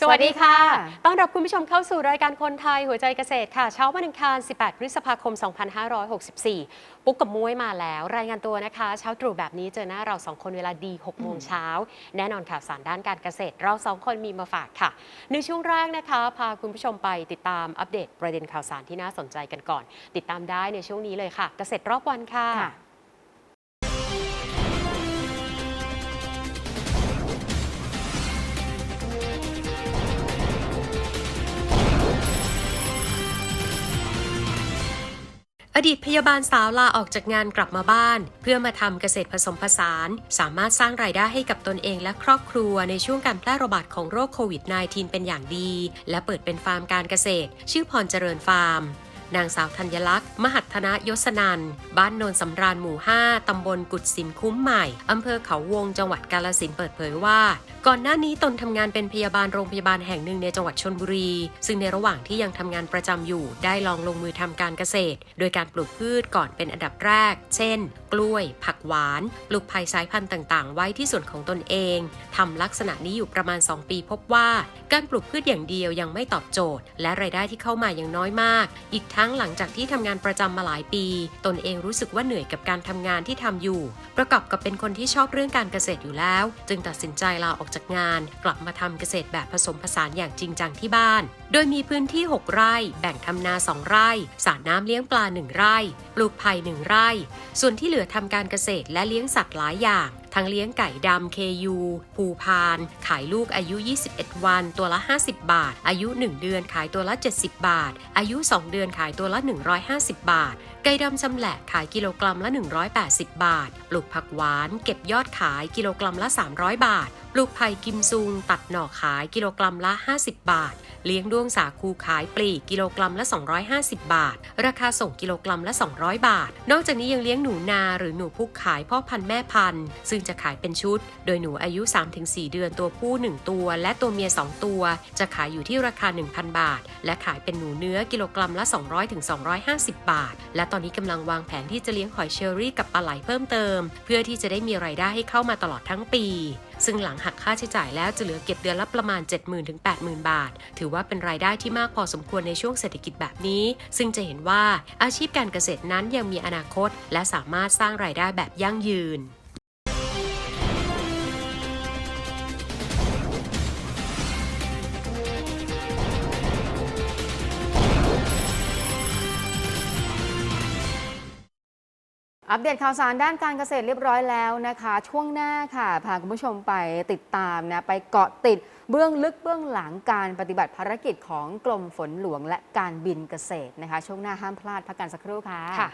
สวัสดีค่ะสวัสดีค่ะ ต้อนรับคุณผู้ชมเข้าสู่รายการคนไทยหัวใจเกษตรค่ะ เช้าวันอังคาร 18 พฤษภาคม 2564 ปุ๊กกับมุ้ยมาแล้ว รายงานตัวนะคะ เช้าตรู่แบบนี้เจอหน้าเราสองคนเวลาดี 6 โมงเช้า แน่นอนข่าวสารด้านการเกษตร เราสองคนมีมาฝากค่ะ ในช่วงแรกนะคะ พาคุณผู้ชมไปติดตามอัปเดตประเด็นข่าวสารที่น่าสนใจกันก่อน ติดตามได้ในช่วงนี้เลยค่ะ เกษตรรอบวันค่ะค่ะ อดีตพยาบาลสาวลาออกจากงานกลับมาบ้าน เพื่อมาทำเกษตรผสมผสาน สามารถสร้างรายได้ให้กับตนเองและครอบครัวในช่วงการแพร่ระบาดของโรคโควิด -19 เป็นอย่างดี และเปิดเป็นฟาร์มการเกษตร ชื่อพรเจริญฟาร์ม นางสาวธัญลักษณ์ มหัฒนยศนัน บ้านโนนสำราญหมู่ 5 ตำบลกุดสิมคุ้มใหม่ อำเภอเขาวง จังหวัดกาลสินเปิดเผยว่า ก่อนหน้านี้ตนทำงานเป็นพยาบาลโรงพยาบาลแห่งหนึ่งในจังหวัดชนบุรี ซึ่งในระหว่างที่ยังทำงานประจำอยู่ ได้ลองลงมือทำการเกษตร โดยการปลูกพืชก่อนเป็นอันดับแรก เช่น กล้วย ผักหวาน ปลูกไผ่สายพันธุ์ต่าง ๆ ไว้ที่ส่วนของตนเองทำลักษณะนี้อยู่ประมาณ 2 ปีพบว่า การปลูกพืชอย่างเดียวยังไม่ตอบโจทย์ และรายได้ที่เข้ามายังน้อยมาก อีกทัั้งหลังจากที่ทำงานประจำมาหลายปี ตนเองรู้สึกว่าเหนื่อยกับการทำงานที่ทำอยู่ ประกอบกับเป็นคนที่ชอบเรื่องการเกษตรอยู่แล้ว จึงตัดสินใจลาออกจากงาน กลับมาทำเกษตรแบบผสมผสานอย่างจริงจังที่บ้าน โดยมีพื้นที่ 6 ไร่ แบ่งทำนา 2 ไร่สระน้ำเลี้ยงปลา 1 ไร่ ปลูกไผ่1ไร่ ส่วนที่เหลือทำการเกษตรและเลี้ยงสัตว์หลายอย่างทั้งเลี้ยงไก่ดำ KU ภูพาน ขายลูกอายุ 21 วัน ตัวละ 50 บาท อายุ 1 เดือนขายตัวละ 70 บาท อายุ 2 เดือนขายายตัวละ 150 บาท ไก่ดำชำแหละขายกิโลกรัมละ 180 บาท ปลูกผักหวานเก็บยอดขายกิโลกรัมละ 300 บาท ปลูกไผ่กิมซุง ตัดหน่อขายกิโลกรัมละ 50 บาท เลี้ยงด้วงสาคูขายปลีกกิโลกรัมละ 250 บาท ราคาส่งกิโลกรัมละ 200 บาท นอกจากนี้ยังเลี้ยงหนูนาหรือหนูพุกขายพ่อพันธุ์แม่พันธุ์ ซึ่งจะขายเป็นชุด โดยหนูอายุ 3-4 เดือนตัวผู้ 1 ตัว และตัวเมีย 2 ตัว จะขายอยู่ที่ราคา 1,000 บาท และขายเป็นหนูเนื้อกิโลกรัมละ200 200-250 บาท และตอนนี้กำลังวางแผนที่จะเลี้ยงหอยเชอรี่กับปลาไหลเพิ่มเติม เพื่อที่จะได้มีรายได้ให้เข้ามาตลอดทั้งปี ซึ่งหลังหักค่าใช้จ่ายแล้วจะเหลือเก็บเดือนละประมาณ 70,000ถึง80,000 บาท ถือว่าเป็นรายได้ที่มากพอสมควรในช่วงเศรษฐกิจแบบนี้ ซึ่งจะเห็นว่าอาชีพการเกษตรนั้นยังมีอนาคต และสามารถสร้างรายได้แบบยั่งยืน อัปเดตข่าวสารด้านการเกษตรเรียบร้อยแล้วนะคะ ช่วงหน้าค่ะพาคุณผู้ชมไปติดตามนะไปเกาะติดเบื้องลึกเบื้องหลังการปฏิบัติภารกิจของกรมฝนหลวงและการบินเกษตรนะคะ ช่วงหน้าห้ามพลาดพักกันสักครู่ค่ะค่ะ